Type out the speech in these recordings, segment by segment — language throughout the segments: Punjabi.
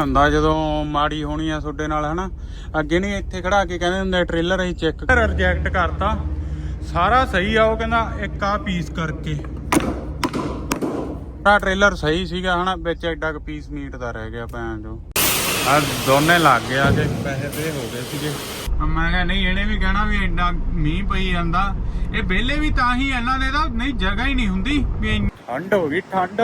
ਹੁੰਦਾ ਜਦੋਂ ਮਾੜੀ ਹੋਣੀ ਆ ਤੁਹਾਡੇ ਨਾਲ, ਹਨਾ? ਅੱਗੇ ਨਹੀਂ ਇੱਥੇ ਖੜਾ ਕੇ ਕਹਿੰਦੇ ਹੁੰਦੇ ਟ੍ਰੇਲਰ ਅਸੀਂ ਚੈੱਕ ਰਿਜੈਕਟ ਕਰਤਾ। ਸਾਰਾ ਸਹੀ ਆ, ਉਹ ਕਹਿੰਦਾ ਇੱਕ ਆ ਪੀਸ ਕਰਕੇ। ਆ ਟ੍ਰੇਲਰ ਸਹੀ ਸੀਗਾ, ਹਨਾ? ਵਿੱਚ ਐਡਾ ਕੁ ਪੀਸ ਮੀਟ ਦਾ ਰਹਿ ਗਿਆ ਭੈਣ ਜੋ ਆ ਦੋਨੇ ਲੱਗ ਗਿਆ ਤੇ ਪੈਸੇ ਤੇ ਹੋ ਗਏ ਸੀਗੇ। ਮੈਂ ਕਿਹਾ, ਨਹੀਂ, ਇਹਨੇ ਵੀ ਕਹਿਣਾ ਵੀ ਐਡਾ ਮੀਂਹ ਪਈ ਜਾਂਦਾ। ਇਹ ਵਿਹਲੇ ਵੀ ਤਾਂ ਹੀ ਇਹਨਾਂ ਦੇ ਤਾਂ ਨਹੀਂ, ਜਗ੍ਹਾ ਹੀ ਨਹੀਂ ਹੁੰਦੀ ਵੀ ਠੰਡ ਹੋ ਗਈ, ਠੰਡ।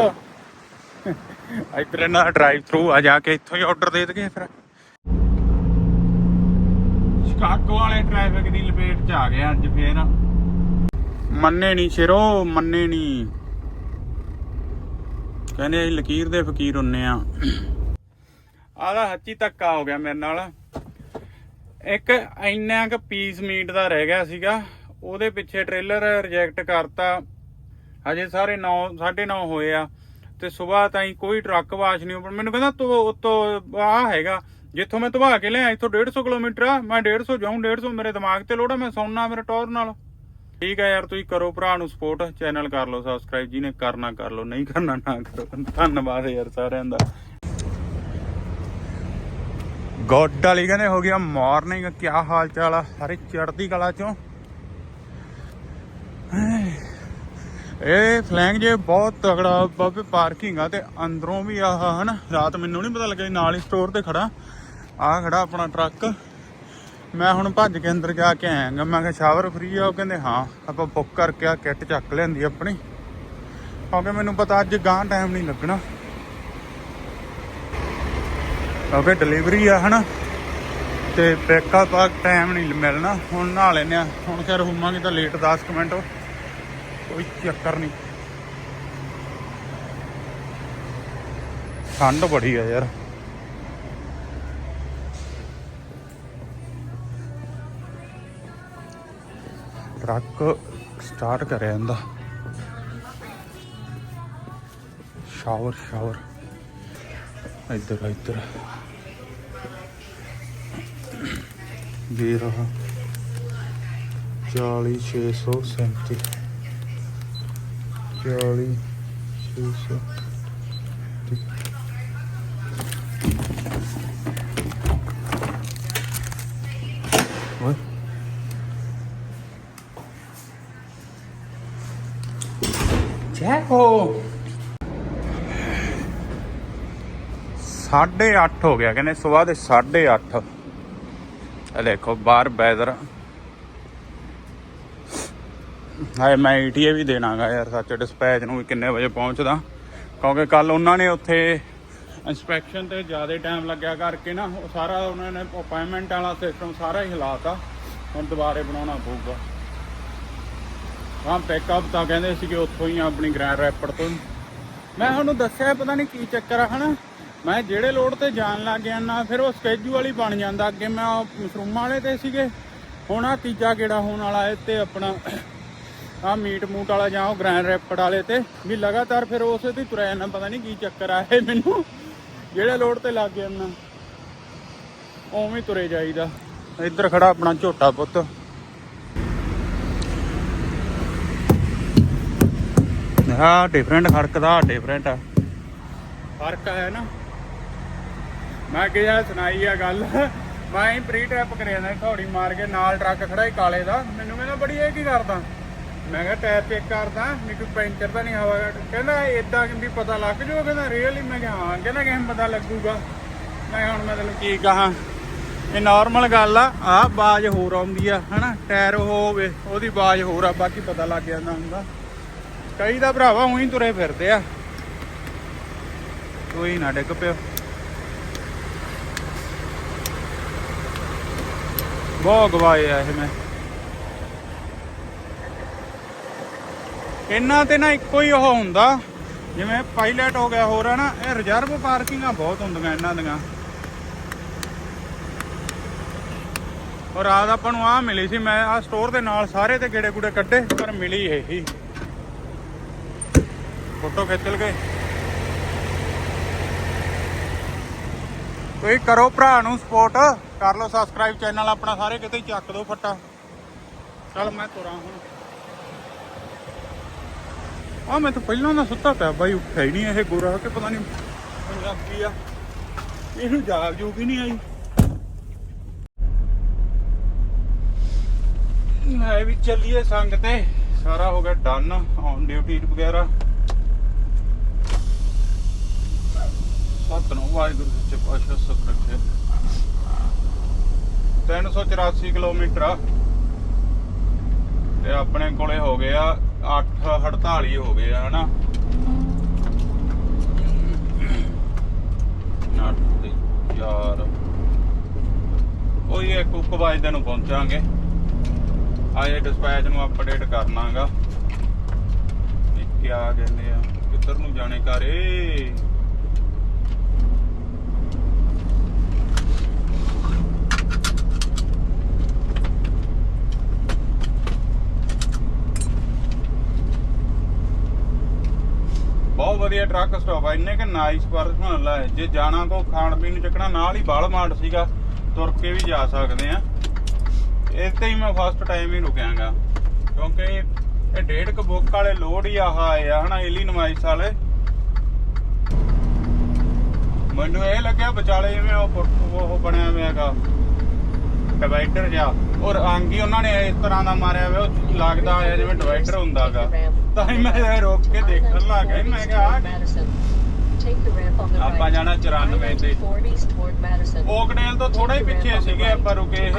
ਇੱਧਰ ਇਹਨਾਂ ਦਾ ਡਰਾਈਵ ਥਰੂ ਆ, ਜਾ ਕੇ ਇੱਥੋਂ ਹੀ ਆਰਡਰ ਦੇ ਦਗੇ ਫਿਰ। ਸ਼ਿਕਾਗੋ ਵਾਲੇ ਟ੍ਰੈਫਿਕ ਦੀ ਲਪੇਟ ਚ ਆ ਗਏ ਅੱਜ ਫੇਰ। ਮੰਨੇ ਨਹੀਂ ਸ਼ਿਰੋ, ਮੰਨੇ ਨਹੀਂ ਕਹਿੰਦੇ ਅਸੀਂ ਲਕੀਰ ਦੇ ਫਕੀਰ ਹੁੰਨੇ ਆ। ਆਦਾ ਹੱਚੀ ਧੱਕਾ ਹੋ ਗਿਆ ਮੇਰੇ ਨਾਲ। ਇੱਕ ਇੰਨਾ ਕੁ ਪੀਸ ਮੀਟ ਦਾ ਰਹਿ ਗਿਆ ਸੀਗਾ, ਉਹਦੇ ਪਿੱਛੇ ਟ੍ਰੇਲਰ ਰਿਜੈਕਟ ਕਰਤਾ। ਹਜੇ ਸਾਰੇ 9 9:30 ਹੋਏ ਆ। ਤੇ ਸਵੇਰ ਤਾਈਂ ਕੋਈ ਟਰੱਕ ਵਾਸ਼ ਨਹੀਂ ਉੱਪਰ ਮੈਨੂੰ ਕਹਿੰਦਾ ਤੂੰ ਉਤੋਂ ਆ ਹੈਗਾ। ਜਿੱਥੋਂ ਮੈਂ ਧਵਾ ਕੇ ਲਿਆ ਇੱਥੋਂ 150 ਕਿਲੋਮੀਟਰ ਆ। ਮੈਂ 150 ਜਾਊਂ 150 ਮੇਰੇ ਦਿਮਾਗ ਤੇ ਲੋੜਾ ਮੈਂ ਸੌਣਾ ਮੇਰੇ ਟੌਰ ਨਾਲ। ਠੀਕ ਹੈ ਯਾਰ, ਤੁਸੀਂ ਕਰੋ ਭਰਾ ਨੂੰ ਸਪੋਰਟ ਚੈਨਲ ਕਰ ਲਓ ਸਬਸਕ੍ਰਾਈਬ ਜਿਹਨੇ ਕਰਨਾ ਕਰ ਲਓ, ਨਹੀਂ ਕਰਨਾ ਨਾ ਕਰੋ। ਧੰਨਵਾਦ ਯਾਰ ਸਾਰਿਆਂ ਦਾ। ਗੋਡ ਵਾਲੀ ਕਹਿੰਦੇ ਹੋ ਗਿਆ, ਮਾਰਨਿੰਗ ਕੀ ਹਾਲ ਚਾਲ ਆ? ਸਾਰੇ ਚੜ੍ਹਦੀ ਕਲਾ ਚੋਂ। ਇਹ ਫਲੈਂਗ ਜੇ ਬਹੁਤ ਤਗੜਾ ਬਾਬੇ ਪਾਰਕਿੰਗ ਆ ਤੇ ਅੰਦਰੋਂ ਵੀ ਆਹ ਹਨ ਰਾਤ ਮੈਨੂੰ ਨਹੀਂ ਪਤਾ ਲੱਗਾ ਸੀ, ਨਾਲ ਹੀ ਸਟੋਰ ਤੇ ਖੜਾ। ਆ ਖੜਾ ਆਪਣਾ ਟਰੱਕ ਮੈਂ ਹੁਣ ਭੱਜ ਕੇ ਅੰਦਰ ਜਾ ਕੇ ਆਇਆਗਾ ਮੈਂ ਕਿਹਾ ਸ਼ਾਵਰ ਫ੍ਰੀ ਆ ਉਹ ਕਹਿੰਦੇ ਹਾਂ ਆਪਾਂ ਬੁੱਕ ਕਰਕੇ ਆ ਕਿੱਟ ਚੱਕ ਲਿਆਂਦੀ ਆਪਣੀ। ਕਿਉਂਕਿ ਮੈਨੂੰ ਪਤਾ ਅੱਜ ਗਾਂ ਟਾਈਮ ਨਹੀਂ ਲੱਗਣਾ। ਕਿਉਂਕਿ ਡਿਲੀਵਰੀ ਆ ਹਨਾ? ਤੇ ਬੈਕਅਪ ਆ ਟਾਈਮ ਨਹੀਂ ਮਿਲਣਾ। ਹੁਣ ਨਹਾ ਲੈਨੇ ਆ। ਹੁਣ ਖੈਰ ਹੋਵਾਂਗੇ ਤਾਂ ਲੇਟ 10 ਕੁ ਮਿੰਟ। ਕੋਈ ਚੱਕਰ ਨਹੀਂ। ਠੰਡ ਬੜੀ ਆ ਯਾਰ। ਟਰੱਕ ਸਟਾਰਟ ਕਰਿਆ ਜਾਂਦਾ ਸ਼ਾਵਰ ਸ਼ਾਵਰ। ਇੱਧਰ ਇੱਧਰ। ਵੀ ਰਹਾ 40 637 40 600 ਓਏ ਚੈਕੋ 8:30 ਹੋ ਗਿਆ ਕਹਿੰਦੇ ਸਵੇਰ ਦੇ 8:30 ਇਹ ਦੇਖੋ ਬਾਹਰ ਵੈਦਰ ਹਾਏ, ਮੈਂ ਈਟੀਏ ਵੀ ਦੇਣਾਗਾ ਯਾਰ, ਸੱਚ ਡਿਸਪੈਚ ਨੂੰ ਵੀ ਕਿੰਨੇ ਵਜੇ ਪਹੁੰਚਦਾ। ਕਿਉਂਕਿ ਕੱਲ ਉਹਨਾਂ ਨੇ ਉੱਥੇ ਇਨਸਪੈਕਸ਼ਨ ਤੇ ਜ਼ਿਆਦਾ ਟਾਈਮ ਲੱਗਿਆ ਕਰਕੇ ਨਾ, ਉਹ ਸਾਰਾ ਉਹਨਾਂ ਨੇ ਅਪਾਇੰਟਮੈਂਟ ਵਾਲਾ ਸਿਸਟਮ ਸਾਰਾ ਹੀ ਹਿਲਾਤਾ। ਹੁਣ ਦੁਬਾਰੇ ਬਣਾਉਣਾ ਪਊਗਾ। ਹਾਂ ਪੈਕਅਪ ਤਾਂ ਕਹਿੰਦੇ ਸੀ ਕਿ ਉੱਥੋਂ ਹੀ ਆ ਆਪਣੀ ਗ੍ਰੈਂਡ ਰੈਪਡ ਤੋਂ। ਹੀ। ਮੈਂ ਤੁਹਾਨੂੰ ਦੱਸਿਆ, ਪਤਾ ਨਹੀਂ ਕੀ ਚੱਕਰ ਆ, ਹਨਾ? ਮੈਂ ਜਿਹੜੇ ਲੋਡ ਤੇ ਜਾਣ ਲੱਗ ਗਿਆ ਨਾ, ਫਿਰ ਉਹ ਸਕੇਜੂਲ ਹੀ ਬਣ ਜਾਂਦਾ। ਅੱਗੇ ਮੈਂ ਉਹ ਮਸ਼ਰੂਮਾਂ ਵਾਲੇ ਤੇ ਸੀਗੇ। ਹੁਣ ਆ ਤੀਜਾ ਕਿਹੜਾ ਹੋਣ ਵਾਲਾ ਹੈ ਤੇ ਆਪਣਾ ਆ ਮੀਟ ਮੂਟ ਵਾਲਾ ਜਾਂ ਉਹ ਗ੍ਰੈਂਡ ਰੈਪਡ ਵਾਲੇ ਤੇ ਵੀ ਲਗਾਤਾਰ ਫਿਰ ਉਸੇ ਤੇ ਤੁਰਿਆ ਜਾਂਦਾ, ਪਤਾ ਨਹੀਂ ਕੀ ਚੱਕਰ ਆ ਇਹ ਮੈਨੂੰ। ਜਿਹੜੇ ਲੋਡ ਤੇ ਲੱਗ ਗਿਆ ਨਾ ਉਵੇਂ ਤੁਰੇ ਜਾਈਦਾ। ਇੱਧਰ ਖੜਾ ਆਪਣਾ ਝੋਟਾ ਪੁੱਤ। ਹਾਂ ਡਿਫਰੈਂਟ ਖੜਕਦਾ ਡਿਫਰੈਂਟ ਆ। ਫ਼ਰਕ ਹੈ ਨਾ। ਮੈਂ ਕਿਹਾ ਸੁਣਾਈ ਆ ਗੱਲ। ਮੈਂ ਹੀ ਪ੍ਰੀ ਟੈਪ ਕਰਿਆ ਨਾ ਥੋੜੀ ਮਾਰ ਕੇ ਨਾਲ ਟਰੱਕ ਖੜਾ ਹੀ ਕਾਲੇ ਦਾ। ਮੈਨੂੰ ਕਹਿੰਦਾ, ਬੜੀ ਇਹ ਕੀ ਕਰਦਾ? ਮੈਂ ਕਿਹਾ ਟਾਇਰ ਚੈੱਕ ਕਰਦਾ ਵੀ ਪੈਂਚਰ ਤਾਂ ਨਹੀਂ ਹਵਾ ਕਹਿੰਦਾ ਇਦਾਂ ਵੀ ਪਤਾ ਲੱਗ ਜੂ ਕਹਿੰਦਾ ਰੀਅਲੀ ਮੈਂ ਕਿਹਾ ਹਾਂ, ਕਹਿੰਦਾ ਕਿਵੇਂ ਪਤਾ ਲੱਗੂਗਾ। ਮੈਂ ਹੁਣ ਮੈਂ ਤੈਨੂੰ ਕੀ ਕਹਾਂ। ਇਹ ਨਾਰਮਲ ਗੱਲ ਆ, ਆਹ ਬਾਜ ਹੋਰ ਆਉਂਦੀ ਆ, ਹਨਾ? ਟਾਇਰ ਉਹ ਹੋਵੇ, ਉਹਦੀ ਬਾਜ ਹੋਰ ਆ, ਬਾਕੀ ਪਤਾ ਲੱਗ ਜਾਂਦਾ ਹੁੰਦਾ। ਕਈ ਦਾ ਭਰਾਵਾ ਉਹੀ ਤੁਰੇ ਫਿਰਦੇ ਆ। ਕੋਈ ਨਾ ਡਿੱਗ ਪਿਓ। ਬਹੁਤ ਗਵਾਏ ਆ ਇਹ ਮੈਂ। ਇਹਨਾਂ ਤੇ ਨਾ ਇੱਕੋ ਹੀ ਉਹ ਹੁੰਦਾ, ਜਿਵੇਂ ਪਾਇਲਟ ਹੋ ਗਿਆ ਹੋਰ ਹੈ ਨਾ, ਇਹ ਰਿਜ਼ਰਵ ਪਾਰਕਿੰਗਾਂ ਬਹੁਤ ਹੁੰਦੀਆਂ ਇਹਨਾਂ ਦੀਆਂ। ਔਰ ਰਾਤ ਆਪਾਂ ਨੂੰ ਆ ਮਿਲੀ ਸੀ, ਮੈਂ ਆ ਸਟੋਰ ਦੇ ਨਾਲ ਸਾਰੇ ਤੇ ਗੇੜੇ ਗੂੜੇ ਕੱਢੇ, ਪਰ ਮਿਲੀ ਇਹ ਹੀ। ਫੋਟੋ ਖਿੱਚ ਲਗੇ। ਤੁਸੀਂ ਕਰੋ ਭਰਾ ਨੂੰ ਸਪੋਰਟ ਕਰ ਲਓ ਸਬਸਕ੍ਰਾਈਬ ਚੈਨਲ ਆਪਣਾ ਸਾਰੇ ਕਿਤੇ ਚੱਕ ਦਿਓ ਫੱਟਾ। ਚਲ ਮੈਂ ਤੁਰਾਂ ਹੁਣ। ਆ ਮੈਂ ਤਾਂ ਪਹਿਲਾਂ ਦਾ ਸੁੱਤਾ ਪਿਆ ਬਾਈ, ਉੱਠਿਆ ਹੀ ਨਹੀਂ ਇਹ ਗੋਰਾ, ਕਿ ਪਤਾ ਨਹੀਂ ਪੰਜਾਬੀ ਆ। ਇਹਨੂੰ ਜਾਗ ਜੂਗ ਹੀ ਨਹੀਂ ਆਈ। ਲੈ ਵੀ ਚੱਲੀਏ ਸੰਗ ਤੇ, ਸਾਰਾ ਹੋ ਗਿਆ ਡਨ ਔਨ ਡਿਊਟੀ ਵਗੈਰਾ। ਸਤਨੋ ਵਾਹਿਗੁਰੂ ਸੱਚੇ ਪਾਤਸ਼ਾਹ ਸੁਖ ਰੱਖੇ। 384 ਕਿਲੋਮੀਟਰ ਆ। ਤੇ ਆਪਣੇ ਕੋਲੇ ਹੋ ਗਏ 848 ਹੋ ਗਏ ਆ, ਹਨਾ? ਨਾਟ ਤੇ ਯਾਰ ਕੋਈ ਇੱਕ ਉੱਕ ਵਜੇ ਨੂੰ ਪਹੁੰਚਾਂਗੇ। ਆਏ ਡਿਸਪੈਚ ਨੂੰ ਅਪਡੇਟ ਕਰਨਾਗਾ। ਇਹ ਕਿਆ ਕਹਿੰਦੇ ਆ। ਕਿੱਧਰ ਨੂੰ ਜਾਣੇ ਘਰੇ? ਬਹੁਤ ਵਧੀਆ ਟਰੱਕ ਸਟਾਪ ਆ। ਇੰਨੇ ਕਿ ਨਾਈਸ ਪਰਸਨਲ ਹੈ। ਜੇ ਜਾਣਾ ਕੋ ਖਾਣ ਪੀਣ ਨੂੰ ਚੱਕਣਾ, ਨਾਲ ਹੀ ਬਾਲ ਮਾਰਟ ਸੀਗਾ, ਤੁਰ ਕੇ ਵੀ ਜਾ ਸਕਦੇ ਆ। ਇੱਥੇ ਹੀ ਮੈਂ ਫਸਟ ਟਾਈਮ ਹੀ ਰੁਕਿਆਗਾ। ਕਿਉਂਕਿ ਇਹ ਡੇਢ ਕ ਬੁੱਕ ਵਾਲੇ ਲੋਡ ਹੀ ਆਹ ਆਏ ਆ, ਹਨਾ, ਇਲੀ ਨਮਾਈਸ ਵਾਲੇ। ਮੈਨੂੰ ਇਹ ਲੱਗਿਆ ਵਿਚਾਲੇ ਜਿਵੇਂ ਉਹ ਪੁਰ- ਉਹ ਬਣਿਆ ਹੋਇਆ ਹੈਗਾ ਡਿਵਾਈਡਰ ਜਿਹਾ। ਔਰ ਰੰਗ ਉਹਨਾਂ ਨੇ ਇਸ ਤਰ੍ਹਾਂ ਦਾ ਮਾਰਿਆ ਹੋਇਆ, ਉਹ ਲੱਗਦਾ ਹੈ ਜਿਵੇਂ ਡਿਵਾਈਡਰ ਹੁੰਦਾਗਾ। ਤਾਂ ਹੀ ਮੈਂ ਰੋਕ ਕੇ ਦੇਖਣ ਲੱਗ ਗਿਆ। ਮੈਂ ਕਿਹਾ, ਆਹ ਆਪਾਂ ਜਾਣਾ 94 ਤੇ। ਓਕਡੇਲ ਤੋਂ ਥੋੜਾ ਹੀ ਪਿੱਛੇ ਸੀਗੇ ਆਪਾਂ ਰੁਕੇ ਇਹ।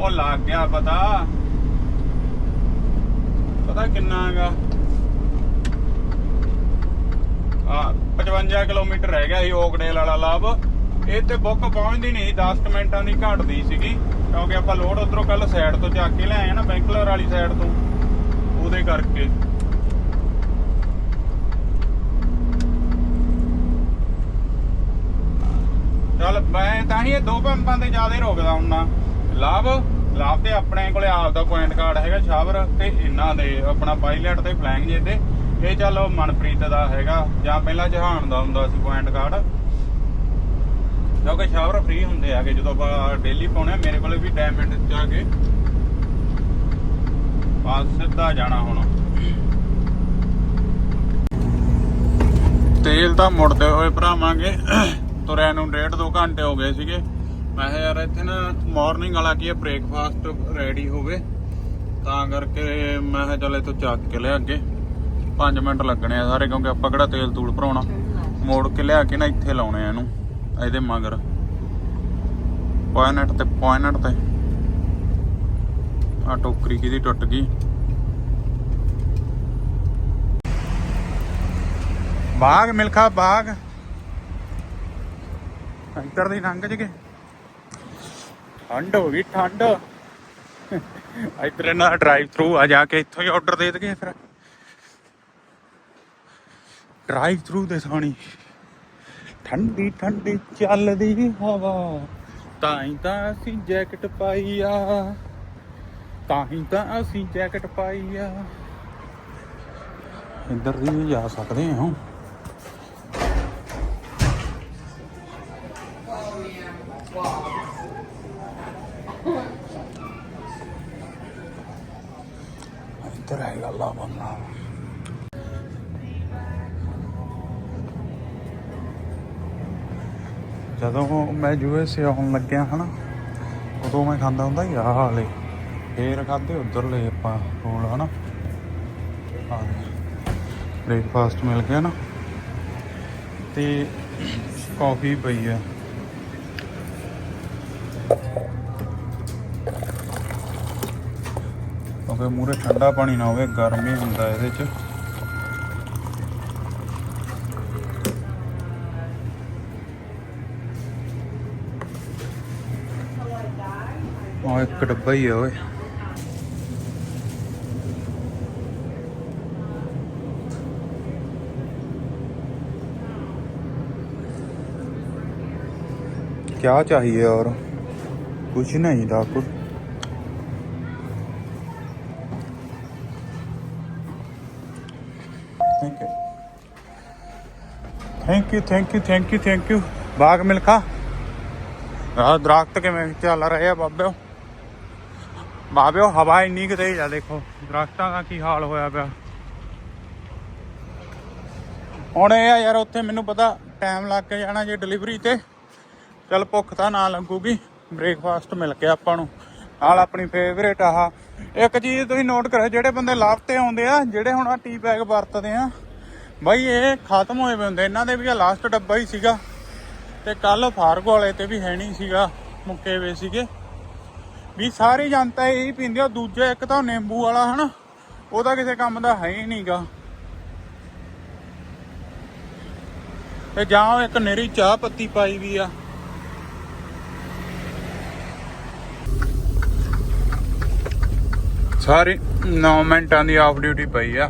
ਉਹ ਲੱਗ ਗਿਆ ਪਤਾ। ਪਤਾ ਕਿੰਨਾ ਹੈਗਾ। ਆ 55 ਕਿਲੋਮੀਟਰ ਰਹਿ ਗਿਆ ਸੀ ਓਕਡੇਲ ਵਾਲਾ ਲਾਭ। ਇਹ ਤੇ ਬੁੱਕ ਪਹੁੰਚਦੀ ਨਹੀਂ 10 ਮਿੰਟਾਂ ਦੀ ਘਟਦੀ ਸੀਗੀ, ਕਿਉਂਕਿ ਆਪਾਂ ਲੋਡ ਉਧਰੋਂ ਕੱਲ ਸਾਈਡ ਤੋਂ ਚੱਕ ਕੇ ਲਿਆਏ ਨਾ, ਬੈਂਕਲਰ ਵਾਲੀ ਸਾਈਡ ਤੋਂ, ਉਹਦੇ ਕਰਕੇ। ਚੱਲ, ਮੈਂ ਤਾਂ ਹੀ ਇਹ ਦੋ ਪੰਪਾਂ ਤੇ ਜ਼ਿਆਦਾ ਰੋਕਦਾ ਹੁੰਨਾ ਲਾਭ ਲਾਭ ਤੇ ਆਪਣੇ ਕੋਲੇ ਆਪ ਦਾ ਪੁਆਇੰਟ ਕਾਰਡ ਹੈਗਾ, ਸ਼ਾਵਰ, ਤੇ ਇਹਨਾਂ ਦੇ, ਆਪਣਾ ਪਾਇਲਟ ਤੇ ਫਲੈਂਗ ਜੇ ਤੇ। ਇਹ ਚੱਲ, ਮਨਪ੍ਰੀਤ ਦਾ ਹੈਗਾ, ਜਾਂ ਪਹਿਲਾਂ ਜਹਾਨ ਦਾ ਹੁੰਦਾ ਸੀ ਪੁਆਇੰਟ ਕਾਰਡ ਕਿਉਂਕਿ ਸ਼ਾਵਰ ਫ੍ਰੀ ਹੁੰਦੇ ਆਗੇ ਜਦੋਂ ਆਪਾਂ ਡੇਲੀ ਪਾਉਣੇ ਆ ਮੇਰੇ ਕੋਲੇ ਵੀ ਡਾਇਮੰਡ ਚ ਆ ਕੇ ਪਾਸ ਸਿੱਧਾ ਜਾਣਾ ਹੁਣ। ਤੇਲ ਤਾਂ ਮੁੜਦੇ ਹੋਏ ਭਰਾਵਾਂਗੇ। ਤੁਰਿਆ ਨੂੰ ਡੇਢ ਦੋ ਘੰਟੇ ਹੋ ਗਏ ਸੀਗੇ। ਮੈਂ ਕਿਹਾ ਯਾਰ ਇੱਥੇ ਨਾ ਮਾਰਨਿੰਗ ਵਾਲਾ ਕੀ ਹੈ ਬ੍ਰੇਕਫਾਸਟ ਰੈਡੀ ਹੋਵੇ। ਤਾਂ ਕਰਕੇ ਮੈਂ ਕਿਹਾ ਚੱਲ ਇੱਥੋਂ ਚੱਕ ਕੇ ਲਿਆ ਅੱਗੇ। 5 ਮਿੰਟ ਲੱਗਣੇ ਆ ਸਾਰੇ ਕਿਉਂਕਿ ਆਪਾਂ ਕਿਹੜਾ ਤੇਲ ਤੂਲ ਭਰਾਉਣਾ। ਮੋੜ ਕੇ ਲਿਆ ਕੇ ਨਾ ਇੱਥੇ ਲਾਉਣੇ ਆ ਇਹਨੂੰ। ਇਹਦੇ ਮਗਰ। ਪੁਆਇੰਟ ਤੇ ਪੁਆਇੰਟ ਤੇ। ਆ ਟੋਕਰੀ ਕਿਹਦੀ ਟੁੱਟ ਗਈ? ਬਾਗ, ਮਿਲਖਾ ਬਾਗ। ਇੱਧਰ ਦੀ ਲੰਘ ਜਗੇ। ਠੰਡ ਹੋ ਗਈ, ਠੰਡ। ਇੱਧਰ ਇਹਨਾਂ ਡਰਾਈਵ ਥਰੂ ਆ, ਜਾ ਕੇ ਇੱਥੋਂ ਹੀ ਆਰਡਰ ਦੇ ਦਗੇ ਫਿਰ। ਡਰਾਈਵ ਥਰੂ ਦੇ ਸਾਣੀ ਠੰਡੀ ਠੰਡੀ ਚੱਲਦੀ ਹਵਾ। ਤਾਂ ਹੀ ਤਾਂ ਅਸੀਂ ਜੈਕਟ ਪਾਈ ਆ ਤਾਂ ਹੀ ਤਾਂ ਅਸੀਂ ਜੈਕਟ ਪਾਈ ਆ ਇੱਧਰ ਦੀ ਵੀ ਜਾ ਸਕਦੇ ਹਾਂ। ਜਦੋਂ ਮੈਂ ਯੂਐਸਏ ਆਉਣ ਲੱਗਿਆ, ਹਨਾ, ਉਦੋਂ ਮੈਂ ਖਾਂਦਾ ਹੁੰਦਾ ਸੀ, ਆਹ ਵਾਲੇ। ਫੇਰ ਖਾਦੇ ਉਧਰਲੇ ਆਪਾਂ ਰੋਲ ਹਨਾ। ਆ ਬ੍ਰੇਕਫਾਸਟ ਮਿਲ ਗਿਆ ਨਾ। ਤੇ ਕਾਫੀ ਪਈ ਆ। ਕਿਉਂਕਿ ਮੂਰੇ ਠੰਡਾ ਪਾਣੀ ਨਾ ਹੋਵੇ, ਗਰਮੀ ਹੁੰਦਾ ਇਹਦੇ ਚ। हाँ, एक डब्बा ही है क्या चाहिए और कुछ नहीं था thank you thank you thank you thank you thank you बाग मिलखा। दरख्त के में चल रहे बाबे। ਬਾਬਿਓ ਹਵਾ ਇੰਨੀ ਕਿ ਤੇਜ਼ ਆ, ਦੇਖੋ। ਦਰਖਤਾਂ ਦਾ ਕੀ ਹਾਲ ਹੋਇਆ ਪਿਆ। ਹੁਣ ਇਹ ਆ ਯਾਰ, ਉੱਥੇ ਮੈਨੂੰ ਪਤਾ ਟਾਈਮ ਲੱਗ ਕੇ ਜਾਣਾ ਜੇ ਡਿਲੀਵਰੀ ਤੇ। ਚਲ ਭੁੱਖ ਤਾਂ ਨਾ ਲੱਗੂਗੀ। ਬ੍ਰੇਕਫਾਸਟ ਮਿਲ ਗਿਆ ਆਪਾਂ ਨੂੰ। ਨਾਲ ਆਪਣੀ ਫੇਵਰੇਟ ਆਹ। ਇੱਕ ਚੀਜ਼ ਤੁਸੀਂ ਨੋਟ ਕਰੋ ਜਿਹੜੇ ਬੰਦੇ ਲਾਭ ਤੇ ਆਉਂਦੇ ਆ, ਜਿਹੜੇ ਹੁਣ ਆ ਟੀ ਬੈਗ ਵਰਤਦੇ ਆ, ਬਾਈ ਇਹ ਖਤਮ ਹੋਏ ਪਏ ਹੁੰਦੇ। ਇਹਨਾਂ ਦੇ ਵੀ ਆ ਲਾਸਟ ਡੱਬਾ ਹੀ ਸੀਗਾ। ਤੇ ਕੱਲ ਫਾਰਗੋ ਵਾਲੇ ਤੇ ਵੀ ਹੈ ਨਹੀਂ ਸੀਗਾ, ਮੁੱਕੇ ਵੇ ਸੀਗੇ। ਵੀ ਸਾਰੀ ਜਨਤਾ ਇਹ ਪੀਂਦੀ ਆ, ਦੂਜਾ ਇੱਕ ਤਾਂ ਨਿੰਬੂ ਵਾਲਾ ਹਨਾ, ਉਹਦਾ ਕਿਸੇ ਕੰਮ ਦਾ ਹੈ ਹੀ ਨਹੀਂਗਾ ਤੇ ਜਾਂ ਇੱਕ ਨੇਰੀ ਚਾਹ ਪੱਤੀ ਪਾਈ ਵੀ ਆ। ਸਾਰੇ 9 ਮਿੰਟਾਂ ਦੀ ਆਫ ਡਿਊਟੀ ਪਈ ਆ।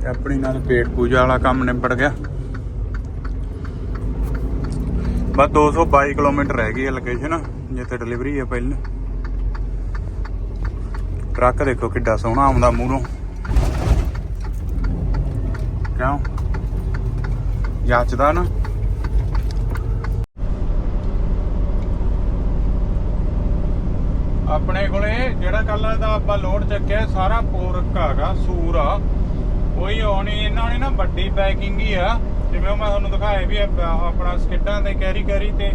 ਤੇ ਆਪਣੀ ਨਾਲ ਪੇਟ ਪੂਜਾ ਵਾਲਾ ਕੰਮ ਨਿਬੜ ਗਿਆ। ਬਸ 222 ਕਿਲੋਮੀਟਰ ਰਹਿ ਗਈ ਹੈ ਲੋਕੇਸ਼ਨ ਜਿੱਥੇ ਡਿਲੀਵਰੀ ਹੈ ਪਹਿਲਾਂ। ਟਰੱਕ ਦੇਖੋ ਕਿੱਡਾ ਸੋਹਣਾ ਆਉਂਦਾ ਮੂਹਰੋਂ। ਕਿਉਂ? ਜੱਚਦਾ ਨਾ। ਆਪਣੇ ਕੋਲੇ ਜਿਹੜਾ ਕੱਲ ਦਾ ਆਪਾਂ ਲੋਡ ਚੱਕਿਆ, ਸਾਰਾ ਪੋਰਕ ਹੈਗਾ, ਸੂਰ ਆ। ਉਹ ਨਹੀਂ ਇਹਨਾਂ ਨੇ ਨਾ ਵੱਡੀ ਪੈਕਿੰਗ ਹੀ ਆ। ਜਿਵੇਂ ਮੈਂ ਤੁਹਾਨੂੰ ਦਿਖਾਇਆ ਵੀ ਆਪਣਾ ਸਕਿੱਟਾਂ ਤੇ ਕੈਰੀ ਕੈਰੀ ਤੇ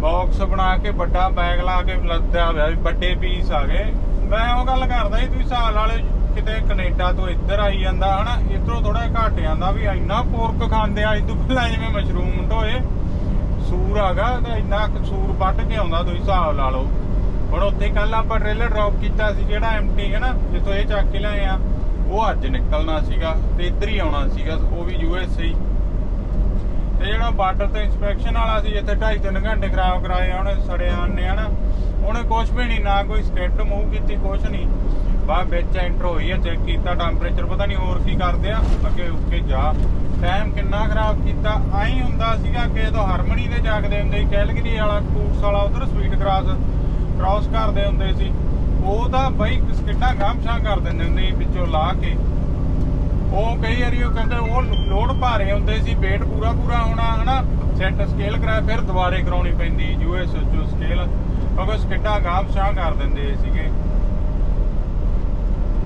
ਬਾਕਸ ਬਣਾ ਕੇ ਵੱਡਾ ਬੈਗ ਲਾ ਕੇ ਲੱਦਿਆ ਹੋਇਆ ਵੀ ਵੱਡੇ ਪੀਸ ਆ ਗਏ। ਮੈਂ ਉਹ ਗੱਲ ਕਰਦਾ ਸੀ, ਤੁਸੀਂ ਸਾਲ ਵਾਲੇ ਕਿਤੇ ਕੈਨੇਡਾ ਤੋਂ ਇੱਧਰ ਆਈ ਜਾਂਦਾ, ਹਨਾ? ਇੱਧਰੋਂ ਥੋੜਾ ਘਟ ਜਾਂਦਾ ਵੀ ਇੰਨਾ ਪੋਰਕ ਖਾਂਦੇ ਆ ਇਦੋਂ ਪਹਿਲਾਂ ਜਿਵੇਂ ਮਸ਼ਰੂਮ ਢੋਏ, ਸੂਰ ਆਗਾ ਤਾਂ ਇੰਨਾ ਕੁ ਸੂਰ ਵੱਢ ਕੇ ਆਉਂਦਾ ਤੁਸੀਂ ਹਿਸਾਬ ਲਾ ਲਓ। ਹੁਣ ਉੱਥੇ ਕੱਲ ਆਪਾਂ ਟ੍ਰੇਲਰ ਡ੍ਰੌਪ ਕੀਤਾ ਸੀ, ਜਿਹੜਾ ਐਮਟੀ ਹੈ ਨਾ ਜਿੱਥੋਂ ਇਹ ਚੱਕ ਕੇ ਲਿਆਏ ਆ। ਉਹ ਅੱਜ ਨਿਕਲਣਾ ਸੀਗਾ ਤੇ ਇੱਧਰ ਹੀ ਆਉਣਾ ਸੀਗਾ, ਉਹ ਵੀ ਯੂਐਸ ਹੀ। ਤੇ ਜਿਹੜਾ ਬਾਰਡਰ ਤੇ ਇਨਸਪੈਕਸ਼ਨ ਵਾਲਾ ਸੀ ਜਿੱਥੇ 2.5 3 ਘੰਟੇ ਖਰਾਬ ਕਰਾਏ ਉਹਨੇ ਸੜੇ ਆਨੇ ਆ ਨਾ, ਉਹਨੇ ਕੁਝ ਵੀ ਨਹੀਂ, ਨਾ ਕੋਈ ਸਟੇਟ ਮੂਵ ਕੀਤੀ ਕੁਝ ਨਹੀਂ। ਬਾ ਵਿੱਚ ਐਂਟਰ ਹੋਈ ਹੈ ਚੈੱਕ ਕੀਤਾ ਟੈਂਪਰੇਚਰ ਪਤਾ ਨਹੀਂ ਹੋਰ ਕੀ ਕਰਦੇ ਆ, ਅੱਗੇ ਉੱਕੇ ਜਾ। ਟਾਈਮ ਕਿੰਨਾ ਖਰਾਬ ਕੀਤਾ ਆਈ ਹੁੰਦਾ ਸੀਗਾ ਕਿ ਤੋਂ ਹਾਰਮਨੀ ਦੇ ਜਾਗਦੇ ਹੁੰਦੇ ਸੀ, ਕੈਲਗਰੀ ਵਾਲਾ, ਕੂਟਸ ਵਾਲਾ ਉਧਰ ਸਵੀਟ ਕ੍ਰਾਸ ਕ੍ਰਾਸ ਕਰਦੇ ਹੁੰਦੇ ਸੀ। ਉਹ ਤਾਂ ਬਈ ਸਕਿੱਟਾਂ ਗਾਮਛਾਂ ਕਰ ਦਿੰਦੇ ਹੁੰਦੇ ਵਿੱਚੋਂ ਲਾ ਕੇ। ਉਹ ਕਈ ਵਾਰੀ ਉਹ ਕਹਿੰਦੇ ਉਹ ਲੋਡ ਭਾਰੇ ਹੁੰਦੇ ਸੀ, weight ਪੂਰਾ ਪੂਰਾ ਹੋਣਾ, ਹਨਾ? ਸੈੱਟ ਸਕੇਲ ਕਰਾ ਫਿਰ ਦੁਬਾਰੇ ਕਰਾਉਣੀ ਪੈਂਦੀ ਯੂਐਸ ਚੋਂ ਸਕੇਲ ਕਿਉਂਕਿ ਸਕਿੱਟਾਂ ਗਾਮਛਾਂ ਕਰ ਦਿੰਦੇ ਸੀਗੇ।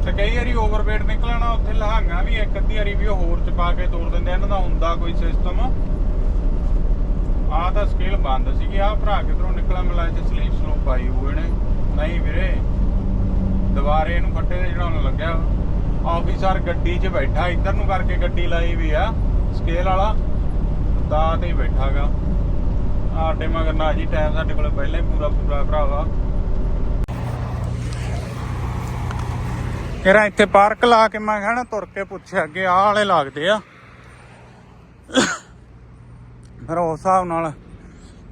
ਤੇ ਕਈ ਵਾਰੀ ਓਵਰਵੇਟ ਨਿਕਲਣਾ, ਉੱਥੇ ਲਹਾਂਗਾ ਵੀ ਇੱਕ ਅੱਧੀ ਵਾਰੀ ਵੀ ਉਹ ਹੋਰ ਚ ਪਾ ਕੇ ਤੋੜ ਦਿੰਦੇ ਇਹਨਾਂ ਦਾ ਹੁੰਦਾ ਕੋਈ ਸਿਸਟਮ ਆਹ ਤਾਂ ਸਕੇਲ ਬੰਦ ਸੀਗੀ। ਆਹ ਭਰਾ ਕਿਧਰੋਂ ਨਿਕਲਾ ਮਿਲਾ ਚ ਸਲੀਪ ਸਲੋ ਪਾਈ ਹੋਏ ਨੇ। ਨਹੀਂ ਵੀਰੇ ਦੁਬਾਰੇ ਇਹਨੂੰ ਫੱਟੇ ਤੇ ਚੜਾਉਣ ਲੱਗਿਆ। ਆਫੀਸਰ ਗੱਡੀ 'ਚ ਬੈਠਾ, ਇੱਧਰ ਨੂੰ ਕਰਕੇ ਗੱਡੀ ਲਾਈ ਵੀ ਆ ਸਕੇਲ ਵਾਲਾ ਦਾ ਤੇ ਹੀ ਬੈਠਾਗਾ। ਆਟੇ ਮਗਰ ਨਾ ਜੀ ਟਾਈਮ ਸਾਡੇ ਕੋਲ ਪਹਿਲਾਂ ਹੀ ਪੂਰਾ ਪੂਰਾ ਭਰਾਵਾ। ਤੇਰਾ ਇੱਥੇ ਪਾਰਕ ਲਾ ਕੇ ਮੈਂ ਕਹਿਣਾ, ਤੁਰ ਕੇ ਪੁੱਛਿਆ, ਅੱਗੇ ਆਹ ਵਾਲੇ ਲੱਗਦੇ ਆ। ਫਿਰ ਉਸ ਹਿਸਾਬ ਨਾਲ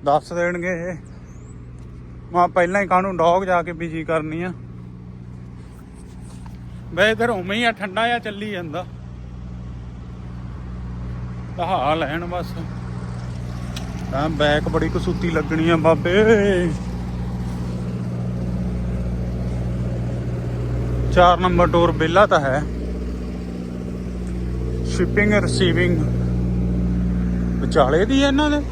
ਦੱਸ ਦੇਣਗੇ ਇਹ। ਮੈਂ ਪਹਿਲਾਂ ਹੀ ਕਾਹਨੂੰ ਡੌਗ ਜਾ ਕੇ ਬਿਜ਼ੀ ਕਰਨੀ ਆ। ਵੇ ਇਧਰ ਉਵੇਂ ਹੀ ਆ, ਠੰਡਾ ਆ ਚੱਲੀ ਜਾਂਦਾ। ਹਾਲ ਲੈਣ ਬਸ। ਤਾਂ ਬੈਕ ਬੜੀ ਕਸੂਤੀ ਲੱਗਣੀ ਆ ਬਾਬੇ। ਚਾਰ ਨੰਬਰ ਡੋਰ ਬੇਲਾ ਤਾਂ ਹੈ। ਸ਼ਿਪਿੰਗ ਰਿਸੀਵਿੰਗ ਵਿਚਾਲੇ ਦੀ ਹੈ ਇਹਨਾਂ ਦੇ?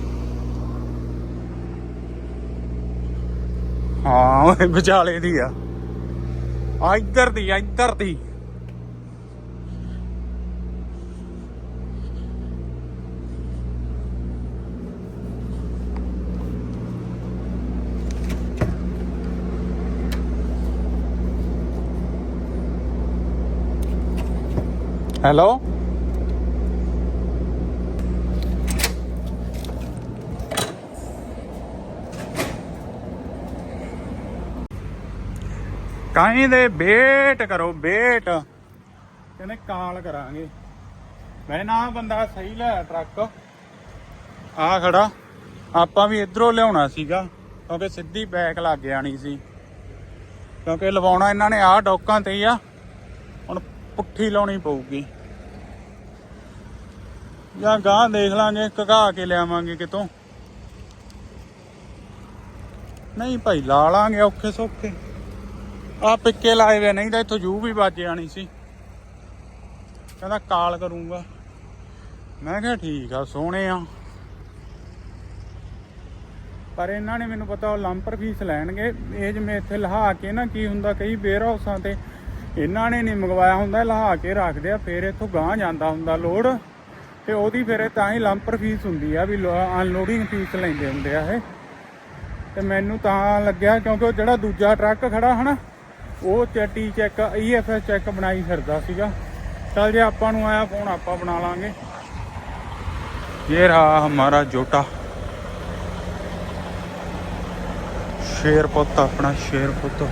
ਹਾਂ ਵਿਚਾਲੇ ਦੀ ਆ। ਆ ਇੱਧਰ ਦੀ ਇੱਧਰ ਦੀ। ਹੈਲੋ? ਕਾਹੀਂ ਵੇਟ ਕਰੋ, ਵੇਟ। ਕਹਿੰਦੇ ਕਾਲ ਕਰਾਂਗੇ। ਮੈਂ ਨਾ ਬੰਦਾ ਸਹੀ ਲਿਆ ਟਰੱਕ। ਆ ਖੜਾ। ਆਪਾਂ ਵੀ ਇਧਰੋਂ ਲਿਆਉਣਾ ਸੀਗਾ, ਕਿਉਂਕਿ ਸਿੱਧੀ ਬੈਕ ਲੱਗ ਜਾਣੀ ਸੀ। ਕਿਉਂਕਿ ਲਵਾਉਣਾ ਇਹਨਾਂ ਨੇ ਆਹ ਡੌਕਾਂ ਤੇ ਆ। ਹੁਣ ਪੁੱਠੀ ਲਾਉਣੀ ਪਊਗੀ। ਜਾਂ ਗਾਂ ਦੇਖ ਲਾਂਗੇ ਕਘਾ ਕੇ ਲਿਆਵਾਂਗੇ ਕਿਤੋਂ। ਨਹੀਂ ਭਾਈ, ਲਾ ਲਾਂਗੇ ਔਖੇ ਸੌਖੇ। ਆ ਪਿੱਕੇ ਲਾਏ ਵੇ ਨਹੀਂ ਤਾਂ ਇੱਥੋਂ ਜੂ ਵੀ ਵੱਜ ਜਾਣੀ ਸੀ। ਕਹਿੰਦਾ ਕਾਲ ਕਰੂੰਗਾ। ਮੈਂ ਕਿਹਾ ਠੀਕ ਆ, ਸੋਹਣੇ ਆ। ਪਰ ਇਹਨਾਂ ਨੇ ਮੈਨੂੰ ਪਤਾ ਉਹ ਲੰਪਰ ਫੀਸ ਲੈਣਗੇ। ਇਹ ਜਿਵੇਂ ਇੱਥੇ ਲਹਾ ਕੇ ਨਾ ਕੀ ਹੁੰਦਾ, ਕਈ ਵੇਅਰ ਹਾਊਸਾਂ ਤੇ ਇਹਨਾਂ ਨੇ ਨਹੀਂ ਮੰਗਵਾਇਆ ਹੁੰਦਾ, ਲਹਾ ਕੇ ਰੱਖਦੇ ਆ, ਫਿਰ ਇੱਥੋਂ ਗਾਂ ਜਾਂਦਾ ਹੁੰਦਾ ਲੋਡ। ਤੇ ਉਹਦੀ ਫਿਰ ਇਹ ਤਾਂ ਹੀ ਲੰਪਰ ਫੀਸ ਹੁੰਦੀ ਆ ਵੀ ਅਨਲੋਡਿੰਗ ਫੀਸ ਲੈਂਦੇ ਹੁੰਦੇ ਆ ਇਹ। ਤੇ ਮੈਨੂੰ ਤਾਂ ਲੱਗਿਆ ਕਿਉਂਕਿ ਉਹ ਜਿਹੜਾ ਦੂਜਾ ਟਰੱਕ ਖੜਾ ਹਨਾ ਉਹ ਚੈਟੀ ਚੈੱਕ ਈਐਫਐਸ ਚੈੱਕ ਬਣਾਈ ਫਿਰਦਾ ਸੀਗਾ। ਚਲ ਜੇ ਆਪਾਂ ਨੂੰ ਆਇਆ ਫੋਨ ਆਪਾਂ ਬਣਾ ਲਾਂਗੇ। ਇਹ ਰਹਾ ਹਮਾਰਾ ਜੋਟਾ। ਸ਼ੇਰ ਪੁੱਤ, ਆਪਣਾ ਸ਼ੇਰ ਪੁੱਤ।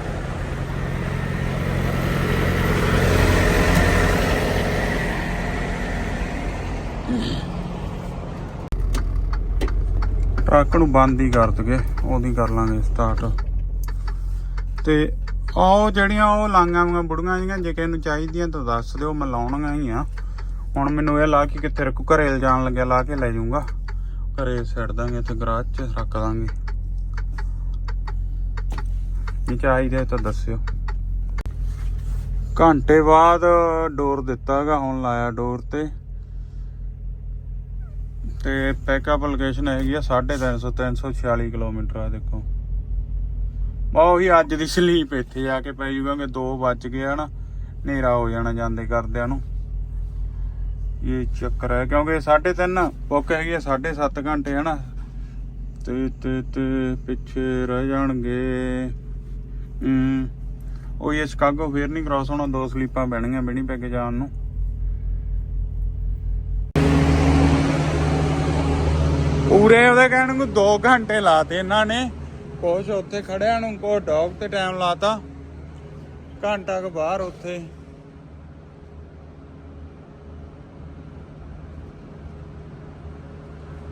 ਟਰੱਕ ਨੂੰ ਬੰਦ ਹੀ ਕਰ ਦਗੇ ਉਹਦੀ ਕਰ ਲਾਂਗੇ ਸਟਾਰਟ ਤੇ ਉਹ ਜਿਹੜੀਆਂ ਉਹ ਲਾਂਗਾਂ ਵਾਂਗਾਂ ਬੁੜੀਆਂ ਜੀਆਂ, ਜੇ ਕਿਸੇ ਨੂੰ ਚਾਹੀਦੀਆਂ ਤਾਂ ਦੱਸ ਦਿਓ, ਮੈਂ ਲਾਉਣੀਆਂ ਹੀ ਆ। ਹੁਣ ਮੈਨੂੰ ਇਹ ਲਾ ਕੇ ਕਿੱਥੇ ਰੱਖੂ? ਘਰੇ ਲਿਜਾਣ ਲੱਗਿਆ, ਲਾ ਕੇ ਲੈ ਜਾਊਂਗਾ। ਘਰੇ ਛੱਡ ਦਾਂਗੇ ਤੇ ਗਰਾਜ 'ਚ ਰੱਖ ਦਾਂਗੇ। ਜੇ ਚਾਹੀਦੇ ਤਾਂ ਦੱਸਿਓ। ਘੰਟੇ ਬਾਅਦ ਡੋਰ ਦਿੱਤਾਗਾ, ਹੁਣ ਲਾਇਆ ਡੋਰ ਤੇ। ਤੇ ਪੈਕਅਪ ਲੋਕੇਸ਼ਨ ਹੈਗੀ ਆ 350 346 ਕਿਲੋਮੀਟਰ ਆ, ਦੇਖੋ। ਉਹੀ ਅੱਜ ਦੀ ਸਲੀਪ ਇੱਥੇ ਜਾ ਕੇ ਪੈ ਜੂਗਾ ਕਿ 2 ਵੱਜ ਗਿਆ ਨਾ, ਹਨੇਰਾ ਹੋ ਜਾਣਾ ਜਾਂਦੇ ਕਰਦਿਆਂ ਨੂੰ। ਇਹ ਚੱਕਰ ਹੈ, ਕਿਉਂਕਿ 3:30 ਬੁੱਕ ਹੈਗੀ ਆ 7.5 ਘੰਟੇ, ਹਨਾ? ਤੇ ਤੇ ਤੇ ਪਿੱਛੇ ਰਹਿ ਜਾਣਗੇ। ਹਮ ਉਹ ਇਹ ਸ਼ਿਕਾਗੋ ਫੇਰ ਨਹੀਂ ਕ੍ਰਾਸ ਹੋਣਾ, ਦੋ ਸਲੀਪਾਂ ਪੈਣਗੀਆਂ ਬਿਨੀ ਪੈ ਕੇ ਜਾਣ ਨੂੰ। ਪੂਰੇ ਉਹਦੇ ਕਹਿਣ ਨੂੰ 2 ਘੰਟੇ ਲਾਤੇ ਇਹਨਾਂ ਨੇ। ਕੁਛ ਉੱਥੇ ਖੜਿਆ ਨੂੰ ਕੋ ਡੌਗ ਤੇ ਟਾਈਮ ਲਾਤਾ। ਘੰਟਾ ਕੁ ਬਾਹਰ ਉੱਥੇ।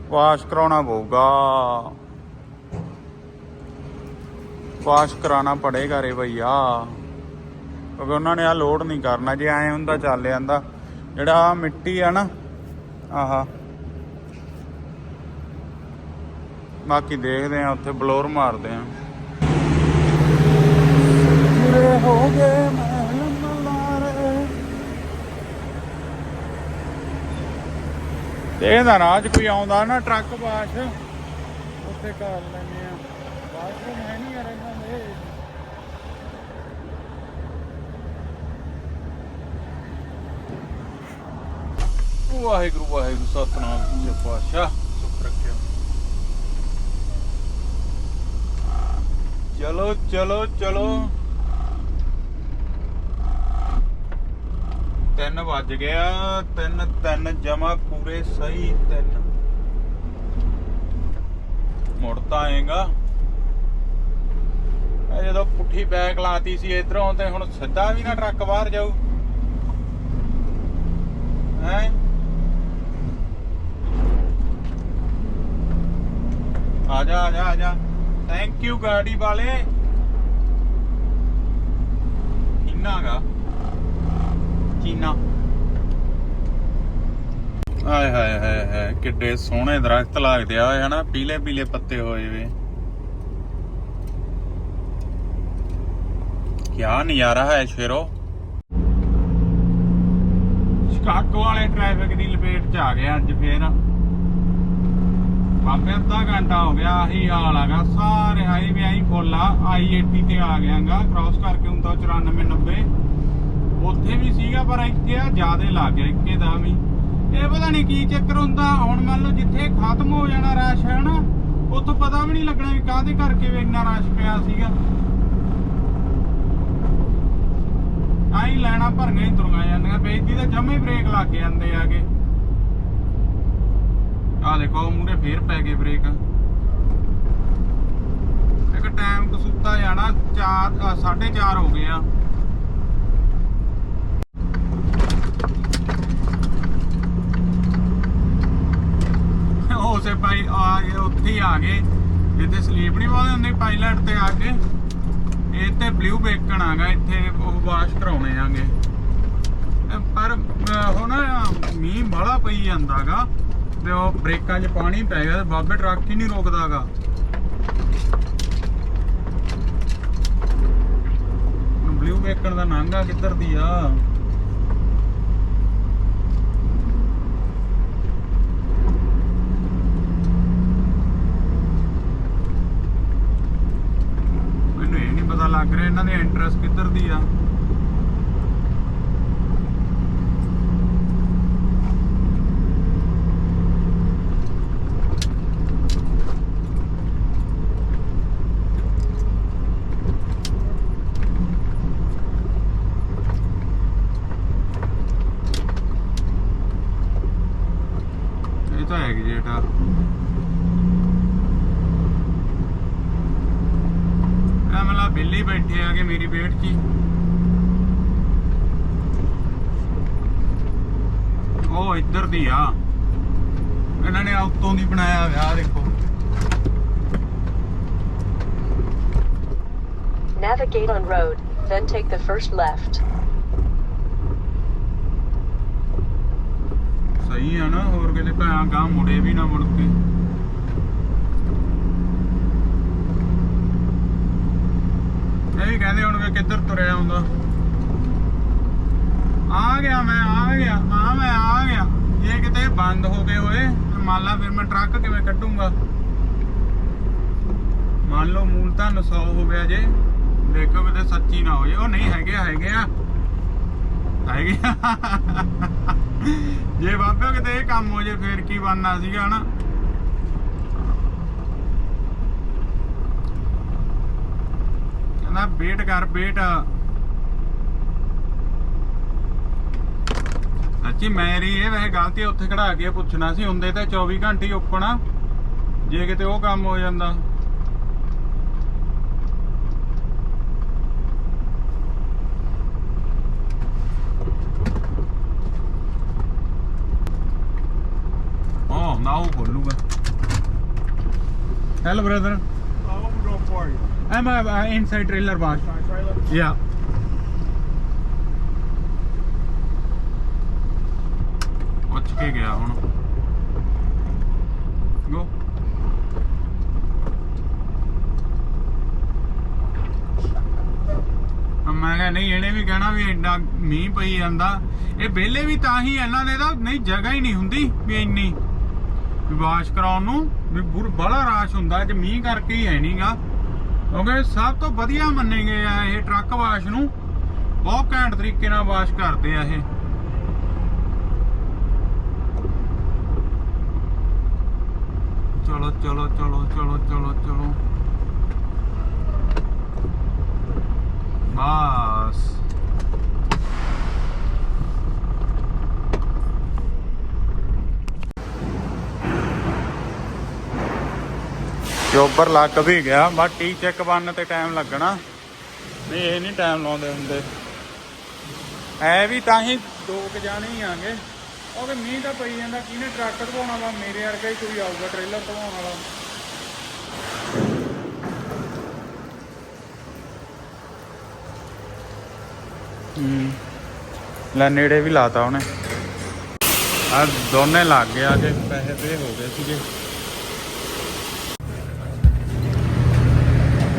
ਵਾਸ਼ ਕਰਾਉਣਾ ਪਊਗਾ। ਵਾਸ਼ ਕਰਾਉਣਾ ਪੜੇਗਾ ਰੇ ਭਈਆ। ਕਿਉਂਕਿ ਉਹਨਾਂ ਨੇ ਆ ਲੋਡ ਨਹੀਂ ਕਰਨਾ, ਜੇ ਐ ਹੁੰਦਾ ਚੱਲ ਜਾਂਦਾ। ਜਿਹੜਾ ਮਿੱਟੀ ਆ ਨਾ, ਆਹਾ। ਬਾਕੀ ਦੇਖਦੇ ਆ ਉੱਥੇ ਬਲੋਰ ਮਾਰਦੇ ਆ। ਮੇਰੇ ਹੋ ਗਏ ਮਹਿਲ ਮਲਾਰੇ ਤੇ ਇਹਦਾ ਰਾਜ ਕੋਈ ਆਉਂਦਾ ਨਾ ਟਰੱਕ ਬਾਸ਼। ਉੱਥੇ ਕਰ ਲੈਣੇ ਆ। ਬਾਥਰੂਮ ਹੈ ਨਹੀਂ ਯਾਰ ਇਹਨਾਂ ਦੇ ਵਾਹਿਗੁਰੂ ਵਾਹਿਗੁਰੂ ਸਤਨਾਮ ਜੀ ਪਾਸ਼ਾ ਸੁਖ ਰੱਖਿਓ ਚਲੋ ਚਲੋ ਚਲੋ। 3 ਵੱਜ ਗਿਆ 3 3 ਜਮਾ ਪੂਰੇ ਸਹੀ 3 ਮੁੜ ਤਾਂ ਆਏਗਾ। ਇਹ ਜਦੋਂ ਪੁੱਠੀ ਬੈਕ ਲਾਤੀ ਸੀ ਇਧਰੋਂ ਤੇ ਹੁਣ ਸਿੱਧਾ ਵੀ ਨਾ ਟਰੱਕ ਬਾਹਰ ਜਾਊ। ਹੈ? ਆ ਜਾ ਆ ਜਾ ਆ ਜਾ। ਥੈਂਕ ਯੂ ਗਾੜੀ ਵਾਲੇ ਕਿੰਨਾਗਾ ਚੀਨਾ ਆਏ ਹਾਏ ਹਾਏ ਹਾਏ ਕਿੱਡੇ ਸੋਹਣੇ ਦਰਖਤ ਲੱਗਦੇ ਆ ਹਨਾ? ਪੀਲੇ ਪੀਲੇ ਪੱਤੇ ਹੋਏ ਵੇ। ਕਿਆ ਨਜ਼ਾਰਾ ਹੈ ਸ਼ੇਰੋ। ਸ਼ਿਕਾਗੋ ਵਾਲੇ ਟ੍ਰੈਫਿਕ ਦੀ ਲਪੇਟ ਚ ਆ ਗਿਆ ਅੱਜ ਫੇਰ। ਬਾਬੇ, ਅੱਧਾ ਘੰਟਾ ਹੋ ਗਿਆ, ਆਹੀ ਹਾਲ ਹੈਗਾ। ਸਾਰੇ ਹਾਈਵੇ ਆਈ ਫੁੱਲ ਆ I80 ਤੇ ਆ ਗਿਆਗਾ ਕ੍ਰਾਸ ਕਰਕੇ ਹੁਣ ਤਾਂ 94 90 ਉੱਥੇ ਵੀ ਸੀਗਾ, ਪਰ ਇੱਥੇ ਆ ਜ਼ਿਆਦੇ ਲੱਗ ਗਿਆ, ਇੱਕੇ ਦਾ ਵੀ। ਇਹ ਪਤਾ ਨਹੀਂ ਕੀ ਚੱਕਰ ਹੁੰਦਾ, ਹੁਣ ਮੰਨ ਲਓ ਜਿੱਥੇ ਖਤਮ ਹੋ ਜਾਣਾ ਰਸ਼ ਹੈ ਨਾ ਉੱਥੋਂ ਪਤਾ ਵੀ ਨਹੀਂ ਲੱਗਣਾ ਵੀ ਕਾਹਦੇ ਕਰਕੇ ਵੀ ਇੰਨਾ ਰਸ਼ ਪਿਆ ਸੀਗਾ। ਆਈ ਲੈਣਾ ਭਰੀਆਂ ਹੀ ਤੁਰੀਆਂ ਜਾਂਦੀਆਂ, ਬੇਇੱਜ਼ਤੀ ਤਾਂ ਜਮੇ ਬ੍ਰੇਕ ਲੱਗ ਜਾਂਦੇ ਆਗੇ ਆ ਦੇਖੋ ਮੂਰੇ ਫੇਰ ਪੈ ਗਏ ਬ੍ਰੇਕ ਇੱਕ ਟਾਈਮ ਕਸੂਤਾ ਜਾਣਾ 4 4:30 ਹੋ ਗਏ ਆ। ਉਸੇ ਭਾਈ ਆ ਗਏ, ਉੱਥੇ ਹੀ ਆ ਗਏ। ਜਿੱਥੇ ਸਲੀਪ ਨਹੀਂ ਪਾਉਂਦੇ ਹੁੰਦੇ ਪਾਇਲਟ ਤੇ ਆ ਕੇ ਇਹ ਤੇ ਬਲੂ ਬੇਕਣ ਆਗਾ ਇੱਥੇ ਉਹ ਵਾਸ਼ ਕਰਾਉਣੇ ਆਂਗੇ। ਇਹ ਪਰ, ਅਹ ਹੁਣ ਮੀਂਹ ਬਾਹਲਾ ਪਈ ਜਾਂਦਾਗਾ ਤੇ ਉਹ ਬ੍ਰੇਕਾਂ 'ਚ ਪਾਣੀ ਪੈ ਗਿਆ ਤੇ ਬਾਬੇ ਟਰੱਕ ਹੀ ਨਹੀਂ ਰੋਕਦਾਗਾ ਬਲੂ ਬੇਕਣ ਦਾ ਨਾਂਗਾ ਕਿੱਧਰ ਦੀ ਆ? ਮੈਨੂੰ ਇਹ ਨਹੀਂ ਪਤਾ ਲੱਗ ਰਿਹਾ ਇਹਨਾਂ ਦੀ ਐਂਟਰਸ ਕਿੱਧਰ ਦੀ ਆ ਇਹ ਤਾਂ ਐਗਜ਼ਿਟ ਆ ਇਹ ਮਤਲਬ ਬਿੱਲੀ ਬੈਠੇ ਆਗੇ ਮੇਰੀ ਵੇਟ 'ਚ ਹੀ ਉਹ ਇੱਧਰ ਦੀ ਆ ਇਹਨਾਂ ਨੇ ਉੱਤੋਂ ਦੀ ਬਣਾਇਆ ਹੋਇਆ ਆਹ ਦੇਖੋ Navigate on road, then take the first left. ਸਹੀ ਆ ਨਾ, ਹੋਰ ਕਿਤੇ ਭਾਂ ਗਾਂ ਮੁੜੇ ਵੀ ਨਾ ਮੁੜ ਕੇ। ਇਹ ਕਹਿੰਦੇ ਹੁਣ ਕਿੱਧਰ ਤੁਰਿਆ ਹੁੰਦਾ। ਆ ਗਿਆ ਮੈਂ, ਆ ਗਿਆ, ਆ ਮੈਂ, ਆ ਗਿਆ। ਜੇ ਕਿਤੇ ਬੰਦ ਹੋ ਗਏ ਹੋਏ ਮੰਨ ਲਾ ਫਿਰ ਮੈਂ ਟਰੱਕ ਕਿਵੇਂ ਕੱਢੂੰਗਾ। ਮੰਨ ਲਓ ਮੂਲ ਤਾਂ 100 ਹੋ ਗਿਆ ਜੇ। ਦੇਖੋ ਕਿਤੇ ਸੱਚੀ ਨਾ ਹੋ ਜੇ ਉਹ ਨਹੀਂ, ਹੈਗੇ ਹੈਗੇ ਆ। ਹੈਗੇ ਜੇ ਬਾਬਿਓ ਕਿਤੇ ਇਹ ਕੰਮ ਹੋ ਜੇ, ਫੇਰ ਕੀ ਬਣਨਾ ਸੀਗਾ, ਹਨਾ? ਕਹਿੰਦਾ, ਵੇਟ ਕਰ, ਵੇਟ। ਅੱਛੀ ਮੇਰੀ ਇਹ ਵੈਸੇ ਗਲਤੀ ਉੱਥੇ ਖੜਾ ਕੇ ਪੁੱਛਣਾ ਸੀ, ਹੁੰਦੇ ਤਾਂ 24 ਘੰਟੇ ਓਪਨ ਆ ਜੇ ਕਿਤੇ ਉਹ ਕੰਮ ਹੋ ਜਾਂਦਾ। Hello brother. Uh, what we doing for you? I'm a uh, inside trailer boss. Sorry, trailer? Yeah. ਪੁੱਛ ਕੇ ਗਿਆ ਹੁਣ ਗੋ ਮੈਂ ਕਿਹਾ ਨਹੀਂ ਇਹਨੇ ਵੀ ਕਹਿਣਾ ਵੀ ਐਡਾ ਮੀਂਹ ਪਈ ਜਾਂਦਾ ਇਹ ਵਿਹਲੇ ਵੀ ਤਾਂ ਹੀ ਇਹਨਾਂ ਦੇ ਤਾਂ ਨਹੀਂ ਜਗ੍ਹਾ ਹੀ ਨਹੀਂ ਹੁੰਦੀ ਵੀ ਇੰਨੀ ਵੀ ਵਾਸ਼ ਕਰਾਉਣ ਨੂੰ ਵੀ ਬੜਾ ਰਾਸ਼ ਹੁੰਦਾ ਅੱਜ ਮੀਂਹ ਕਰਕੇ ਹੀ ਹੈ ਨਹੀਂਗਾ। ਕਿਉਂਕਿ ਸਭ ਤੋਂ ਵਧੀਆ ਮੰਨੇ ਗਏ ਆ ਇਹ ਟਰੱਕ ਵਾਸ਼ ਨੂੰ। ਬਹੁਤ ਘੈਂਟ ਤਰੀਕੇ ਨਾਲ ਵਾਸ਼ ਕਰਦੇ ਆ ਇਹ। ਚਲੋ ਚਲੋ ਚਲੋ ਚਲੋ ਚਲੋ ਚਲੋ। ਬਸ। ਚੋਬਰ ਲੱਗ ਵੀ ਗਿਆ। ਬਸ ਟੀ ਚੈੱਕ ਬਣਨ ਤੇ ਟਾਈਮ ਲੱਗਣਾ। ਨਹੀਂ, ਇਹ ਨਹੀਂ ਟਾਈਮ ਲਾਉਂਦੇ ਹੁੰਦੇ। ਐ ਵੀ ਤਾਂ ਹੀ ਦੋ ਕੁ ਜਾਣੇ ਹੀ ਆਂਗੇ। ਕਿਉਂਕਿ ਮੀਂਹ ਤਾਂ ਪਈ ਜਾਂਦਾ। ਕਿਹਨੇ ਟਰੱਕ ਧਵਾਉਣਾ ਵਾ? ਮੇਰੇ ਵਰਗਾ ਹੀ ਕੋਈ ਆਊਗਾ, ਟ੍ਰੇਲਰ ਧਵਾਉਣ ਵਾਲਾ। ਲੈ ਨੇੜੇ ਵੀ ਲਾਤਾ ਉਹਨੇ। ਆ ਦੋਨੇ ਲੱਗ ਗਿਆ ਕਿ ਪੈਸੇ ਤੇ ਹੋ ਗਏ ਸੀਗੇ।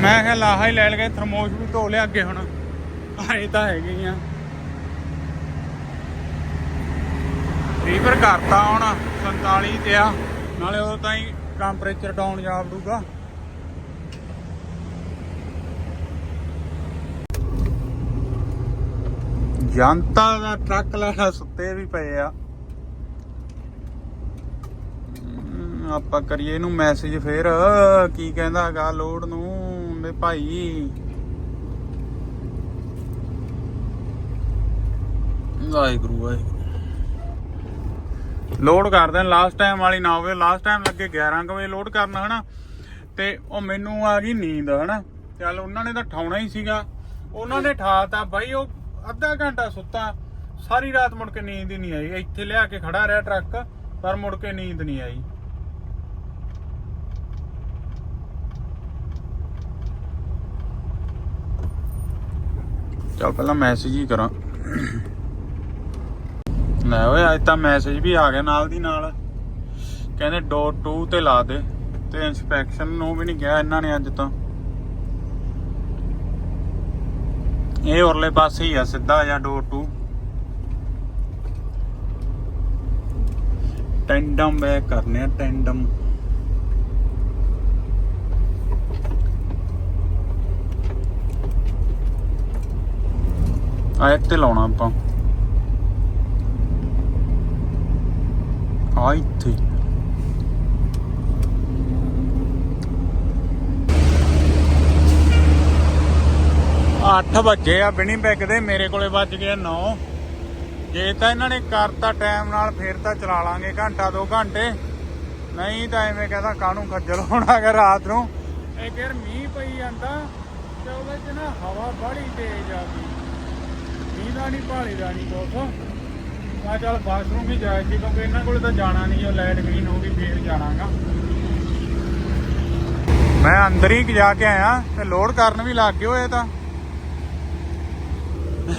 ਮੈਂ ਕਿਹਾ ਲਾਹਾ ਹੀ ਲੈ ਲਗੇ, ਥਰਮੋਸ਼ ਵੀ ਧੋ ਲਿਆ ਅੱਗੇ ਹੁਣ। ਆਏ ਤਾਂ ਹੈਗੇ ਆ। ਰੀਵਰ ਕਰਤਾ ਹੁਣ 47 ਤੇ ਆ। ਨਾਲੇ ਉਦੋਂ ਤਾਂ ਹੀ ਟੈਂਪਰੇਚਰ ਡਾਊਨ ਜਾਵੜੂਗਾ ਜਨਤਾ ਦਾ ਟਰੱਕ ਲੈਣਾ ਸੁੱਤੇ ਵੀ ਪਏ ਆ। ਆਪਾਂ ਕਰੀਏ ਇਹਨੂੰ ਮੈਸੇਜ ਫੇਰ, ਕੀ ਕਹਿੰਦਾ ਹੈਗਾ ਲੋਡ ਨੂੰ। ਮੇ ਭਾਈ। ਵਾਹਿਗੁਰੂ ਵਾਹਿਗੁਰੂ। ਲੋਡ ਕਰਦੇ ਲਾਸਟ ਟਾਈਮ ਵਾਲੀ ਨਾ ਹੋਵੇ ਲਾਸਟ ਟਾਈਮ ਲੱਗੇ 11 ਕੁ ਵਜੇ ਲੋਡ ਕਰਨਾ ਹਨਾ? ਤੇ ਉਹ ਮੈਨੂੰ ਆ ਗਈ ਨੀਂਦ ਹਨਾ? ਚੱਲ ਉਹਨਾਂ ਨੇ ਤਾਂ ਠਾਉਣਾ ਹੀ ਸੀਗਾ। ਉਹਨਾਂ ਨੇ ਠਾਤਾ ਬਾਈ ਉਹ ਅੱਧਾ ਘੰਟਾ ਸੁੱਤਾ। ਸਾਰੀ ਰਾਤ ਮੁੜ ਕੇ ਨੀਂਦ ਹੀ ਨਹੀਂ ਆਈ। ਇੱਥੇ ਲਿਆ ਕੇ ਖੜਾ ਰਿਹਾ ਟਰੱਕ ਪਰ ਮੁੜ ਕੇ ਨੀਂਦ ਨਹੀਂ ਆਈ। ਚੱਲ ਪਹਿਲਾਂ ਮੈਸੇਜ ਹੀ ਕਰਾਂ। ਲੈ ਓਏ, ਅੱਜ ਤਾਂ ਮੈਸੇਜ ਵੀ ਆ ਗਿਆ ਨਾਲ ਦੀ ਨਾਲ। ਕਹਿੰਦੇ ਡੋਰ 2 ਤੇ ਲਾ ਦੇ, ਤੇ ਇਨਸਪੈਕਸ਼ਨ ਨੂੰ ਵੀ ਨਹੀਂ ਕਿਹਾ ਇਹਨਾਂ ਨੇ ਅੱਜ ਤਾਂ। ਇਹ ਉਰਲੇ ਪਾਸੇ ਹੀ ਆ, ਸਿੱਧਾ ਜਾਂ ਡੋਰ 2 ਟੈਂਡਮ ਬੈਕ ਕਰਨੇ ਆ ਟੈਂਡਮ ਆ ਇੱਥੇ ਲਾਉਣਾ ਆਪਾਂ। ਆ ਇੱਥੇ। ਅੱਠ ਵੱਜੇ ਆ ਬਿਨੀ ਦੇ, ਮੇਰੇ ਕੋਲੇ ਵੱਜ ਗਏ 9 ਜੇ ਤਾਂ ਇਹਨਾਂ ਨੇ ਕਰਤਾ ਟਾਈਮ ਨਾਲ, ਫੇਰ ਤਾਂ ਚਲਾ ਲਾਂਗੇ, ਘੰਟਾ ਦੋ ਘੰਟੇ। ਨਹੀਂ ਤਾਂ ਐਵੇਂ ਕਹਿੰਦਾ ਕਾਹਨੂੰ ਖੱਜਲ ਹੋਣਾ ਕਿ ਰਾਤ ਨੂੰ। ਇਹ ਕਿਰ ਮੀਂਹ ਪਈ ਜਾਂਦਾ ਤੇ ਉਹਦੇ ਚ ਨਾ ਹਵਾ ਬੜੀ ਤੇਜ਼ ਆ ਗਈ। ਮੀਂਹ ਨਹੀਂ ਭਾਲੀ ਦਾ ਨਹੀਂ ਕੁਛ। ਮੈਂ ਚੱਲ ਬਾਥਰੂਮ ਵੀ ਜਾਇਆ ਸੀ, ਕਿਉਂਕਿ ਇਹਨਾਂ ਕੋਲ ਤਾਂ ਜਾਣਾ ਨਹੀਂ ਉਹ ਲਾਈਟ ਗ੍ਰੀਨ ਹੋ ਗਈ ਫੇਰ ਜਾਣਾਗਾ। ਮੈਂ ਅੰਦਰ ਹੀ ਜਾ ਕੇ ਆਇਆ, ਤੇ ਲੋਡ ਕਰਨ ਵੀ ਲੱਗ ਗਏ ਹੋਏ ਤਾਂ।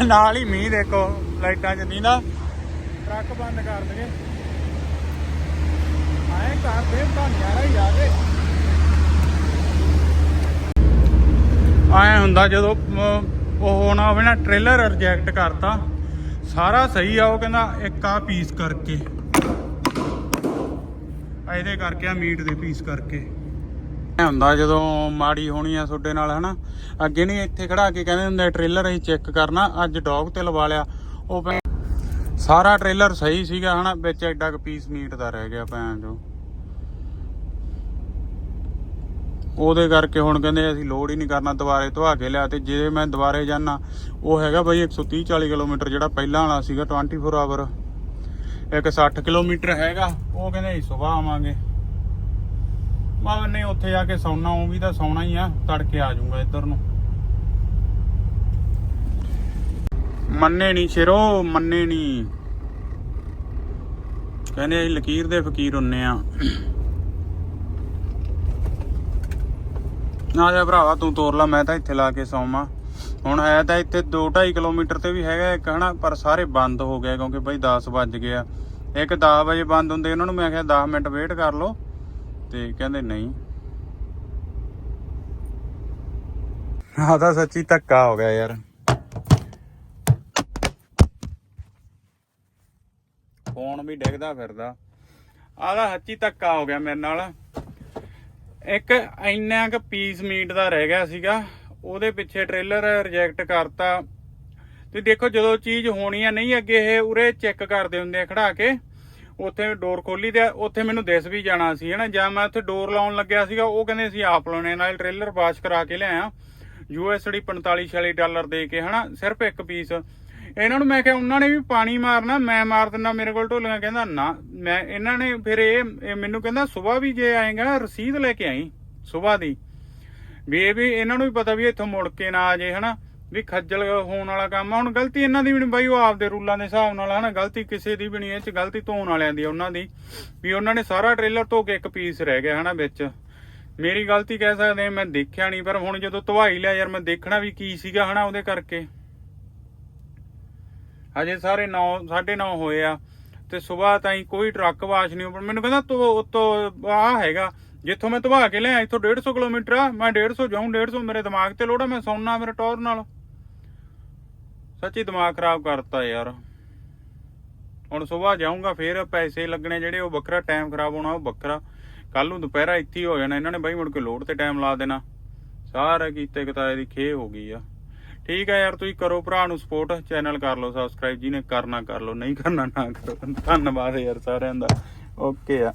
ਨਾਲ ਹੀ ਮੀਂਹ ਦੇਖੋ, ਲਾਈਟਾਂ ਚ ਨਹੀਂ ਨਾ ਟਰੱਕ ਬੰਦ ਕਰ ਦਗੇ ਆਏ ਘਰ ਦੇ ਤਾਂ ਨਿਆਰਾ ਹੀ ਆ ਗਏ। ਆਏ ਹੁੰਦਾ ਜਦੋਂ ਉਹ ਹੁਣ ਹੋਵੇ ਨਾ ਟ੍ਰੇਲਰ ਰਿਜੈਕਟ ਕਰਤਾ। ਸਾਰਾ ਸਹੀ ਆ, ਉਹ ਕਹਿੰਦਾ ਇੱਕ ਆ ਪੀਸ ਕਰਕੇ। ਇਹਦੇ ਕਰਕੇ ਆ ਮੀਟ ਦੇ ਪੀਸ ਕਰਕੇ। ਹੁੰਦਾ ਜਦੋਂ ਮਾੜੀ ਹੋਣੀ ਆ ਤੁਹਾਡੇ ਨਾਲ, ਹਨਾ? ਅੱਗੇ ਨਹੀਂ ਇੱਥੇ ਖੜਾ ਕੇ ਕਹਿੰਦੇ ਹੁੰਦੇ ਟ੍ਰੇਲਰ ਅਸੀਂ ਚੈੱਕ ਕਰਨਾ, ਅੱਜ ਡੌਗ ਤੇ ਲਵਾ ਲਿਆ। ਉਹ ਭੈਣ- ਸਾਰਾ ਟ੍ਰੇਲਰ ਸਹੀ ਸੀਗਾ, ਹਨਾ? ਵਿੱਚ ਐਡਾ ਕੁ ਪੀਸ ਮੀਟ ਦਾ ਰਹਿ ਗਿਆ ਭੈਣ ਜੋ ਉਹਦੇ ਕਰਕੇ ਹੁਣ ਕਹਿੰਦੇ ਅਸੀਂ ਲੋਡ ਹੀ ਨਹੀਂ ਕਰਨਾ, ਦੁਬਾਰੇ ਧਵਾ ਕੇ ਲਿਆ ਤੇ ਜੇ ਮੈਂ ਦੁਬਾਰੇ ਜਾਣਾ ਉਹ ਹੈਗਾ ਬਈ 130 40 ਕਿਲੋਮੀਟਰ ਜਿਹੜਾ ਪਹਿਲਾਂ ਵਾਲਾ ਸੀਗਾ 24 ਆਵਰ ਇੱਕ 60 ਕਿਲੋਮੀਟਰ ਹੈਗਾ, ਉਹ ਕਹਿੰਦੇ ਸਵੇਰ ਆਵਾਂਗੇ। ਮੈਂ ਨਹੀਂ, ਉੱਥੇ ਜਾ ਕੇ ਸੌਣਾ, ਉਹ ਵੀ ਤਾਂ ਸੌਣਾ ਹੀ ਆ, ਤੜਕੇ ਆ ਜਾਊਂਗਾ ਇੱਧਰ ਨੂੰ। ਮੰਨੇ ਨਹੀਂ ਸ਼ੇਰੋ, ਮੰਨੇ ਨਹੀਂ ਕਹਿੰਦੇ ਅਸੀਂ ਲਕੀਰ ਦੇ ਫਕੀਰ ਹੁੰਨੇ ਆ। ਨਾ ਜਾ ਭਰਾਵਾ, ਤੂੰ ਤੋਰ ਲਾ, ਮੈਂ ਤਾਂ ਇੱਥੇ ਲਾ ਕੇ ਸੌਵਾਂ। ਹੁਣ ਹੈ ਤਾਂ ਇੱਥੇ 2.5 ਕਿਲੋਮੀਟਰ ਤੇ ਵੀ ਹੈਗਾ ਇੱਕ, ਹਨਾ, ਪਰ ਸਾਰੇ ਬੰਦ ਹੋ ਗਏ ਕਿਉਂਕਿ ਬਈ 10 ਵੱਜ ਗਏ ਇੱਕ 10 ਵਜੇ ਬੰਦ ਹੁੰਦੇ, ਉਹਨਾਂ ਨੂੰ ਮੈਂ ਕਿਹਾ 10 ਮਿੰਟ ਵੇਟ ਕਰ ਲਓ, ਤੇ ਕਹਿੰਦੇ ਨਹੀਂ। ਆ ਤਾਂ ਸੱਚੀ ਧੱਕਾ ਹੋ ਗਿਆ ਯਾਰ। ਫੋਨ ਵੀ ਡਿੱਗਦਾ ਫਿਰਦਾ। ਆ ਦਾ ਸੱਚੀ ਧੱਕਾ ਹੋ ਗਿਆ ਮੇਰੇ ਨਾਲ। ਇੱਕ ਇੰਨਾ ਕੁ ਪੀਸ ਮੀਟ ਦਾ ਰਹਿ ਗਿਆ ਸੀਗਾ, ਉਹਦੇ ਪਿੱਛੇ ਟ੍ਰੇਲਰ ਰਿਜੈਕਟ ਕਰਤਾ। ਤੇ ਦੇਖੋ ਜਦੋਂ ਚੀਜ਼ ਹੋਣੀ ਆ ਨਹੀਂ ਅੱਗੇ, ਇਹ ਉਰੇ ਚੈੱਕ ਕਰਦੇ ਹੁੰਦੇ ਆ ਖੜਾ ਕੇ, ਉੱਥੇ ਡੋਰ ਖੋਲੀ ਤੇ ਉੱਥੇ ਮੈਨੂੰ ਦਿਸ ਵੀ ਜਾਣਾ ਸੀ, ਹਨਾ। ਜਾਂ ਮੈਂ ਉੱਥੇ ਡੋਰ ਲਾਉਣ ਲੱਗਿਆ ਸੀਗਾ, ਉਹ ਕਹਿੰਦੇ ਸੀ, ਆਪ ਲਾਉਣੇ ਨਾਲ ਟ੍ਰੇਲਰ ਵਾਸ਼ ਕਰਾ ਕੇ ਲਿਆਇਆ ਯੂਐਸਡੀ 45 46 ਡਾਲਰ ਦੇ ਕੇ, ਹਨਾ। ਸਿਰਫ ਇੱਕ ਪੀਸ ਇਹਨਾਂ ਨੂੰ ਮੈਂ ਕਿਹਾ, ਉਹਨਾਂ ਨੇ ਵੀ ਪਾਣੀ ਮਾਰਨਾ, ਮੈਂ ਮਾਰ ਦਿੰਦਾ, ਮੇਰੇ ਕੋਲ ਢੋਲੀਆਂ, ਕਹਿੰਦਾ ਨਾ, ਮੈਂ, ਇਹਨਾਂ ਨੇ ਫਿਰ ਇਹ ਮੈਨੂੰ ਕਹਿੰਦਾ ਸਵੇਰ ਵੀ ਜੇ ਆਏਗਾ, ਰਸੀਦ ਲੈ ਕੇ ਆਈ ਸਵੇਰ ਦੀ। ਵੀ ਇਹ ਵੀ, ਇਹਨਾਂ ਨੂੰ ਵੀ ਪਤਾ ਵੀ ਇੱਥੋਂ ਮੁੜ ਕੇ ਨਾ ਆ ਜੇ, ਹਨਾ। ਵੀ ਖੱਜਲ ਹੋਣ ਵਾਲਾ ਕੰਮ ਆ, ਹੁਣ ਗਲਤੀ ਇਹਨਾਂ ਦੀ ਵੀ ਨਹੀਂ, ਬਾਈ, ਉਹ ਆਪਦੇ ਰੂਲਾਂ ਦੇ ਹਿਸਾਬ ਨਾਲ ਹਨਾ। ਗਲਤੀ ਕਿਸੇ ਦੀ ਵੀ ਨਹੀਂ, ਇਹ ਚ ਗਲਤੀ ਧੋਣ ਵਾਲਿਆਂ ਦੀ ਉਹਨਾਂ ਦੀ। ਵੀ ਉਹਨਾਂ ਨੇ ਸਾਰਾ ਟ੍ਰੇਲਰ ਧੋ ਕੇ ਇੱਕ ਪੀਸ ਰਹਿ ਗਿਆ, ਹਨਾ, ਵਿੱਚ। ਮੇਰੀ ਗਲਤੀ ਕਹਿ ਸਕਦੇ ਮੈਂ ਦੇਖਿਆ ਨਹੀਂ, ਪਰ ਹੁਣ ਜਦੋਂ ਧਵਾਈ ਲਿਆ, ਯਾਰ, ਮੈਂ ਦੇਖਣਾ ਵੀ ਕੀ ਸੀਗਾ, ਹਨਾ, ਉਹਦੇ ਕਰਕੇ। ਹਜੇ ਸਾਰੇ 9 9:30 ਹੋਏ ਆ ਤੇ ਸਵੇਰ ਤਾਈਂ ਕੋਈ ਟਰੱਕ ਵਾਸ਼ ਨਹੀਂ ਉੱਪਰ ਮੈਨੂੰ ਕਹਿੰਦਾ ਤੋ ਉਤੋਂ ਆ ਹੈਗਾ। ਜਿੱਥੋਂ ਮੈਂ ਧਵਾ ਕੇ ਲਿਆ ਇੱਥੋਂ 150 ਕਿਲੋਮੀਟਰ ਆ। ਮੈਂ 150 ਜਾਊਂ 150 ਮੇਰੇ ਦਿਮਾਗ ਤੇ ਲੋੜਾ ਮੈਂ ਸੌਣਾ ਮੇਰੇ ਟੌਰ ਨਾਲ। ਸੱਚੀ ਦਿਮਾਗ ਖਰਾਬ ਕਰਤਾ ਯਾਰ। ਹੁਣ ਸਵੇਰ ਜਾਊਂਗਾ, ਫੇਰ ਪੈਸੇ ਲੱਗਣੇ ਜਿਹੜੇ ਉਹ ਵੱਖਰਾ, ਟਾਈਮ ਖਰਾਬ ਹੋਣਾ ਉਹ ਵੱਖਰਾ। ਕੱਲ ਨੂੰ ਦੁਪਹਿਰਾ ਇੱਥੇ ਹੀ ਹੋ ਜਾਣਾ, ਇਹਨਾਂ ਨੇ ਬਾਈ ਮੁੜ ਕੇ ਲੋਡ ਤੇ ਟਾਈਮ ਲਾ ਦੇਣਾ। ਸਾਰਾ ਕੀਤੇ ਕਤਾਏ ਦੀ ਖੇ ਹੋ ਗਈ ਆ। ਠੀਕ ਆ ਯਾਰ, ਤੁਸੀਂ ਕਰੋ ਭਰਾ ਨੂੰ ਸਪੋਰਟ ਚੈਨਲ ਕਰ ਲਓ ਸਬਸਕ੍ਰਾਈਬ ਜਿਹਨੇ ਕਰਨਾ ਕਰ ਲਓ, ਨਹੀਂ ਕਰਨਾ ਨਾ ਕਰੋ। ਧੰਨਵਾਦ ਯਾਰ ਸਾਰਿਆਂ ਦਾ। ਓਕੇ ਆ।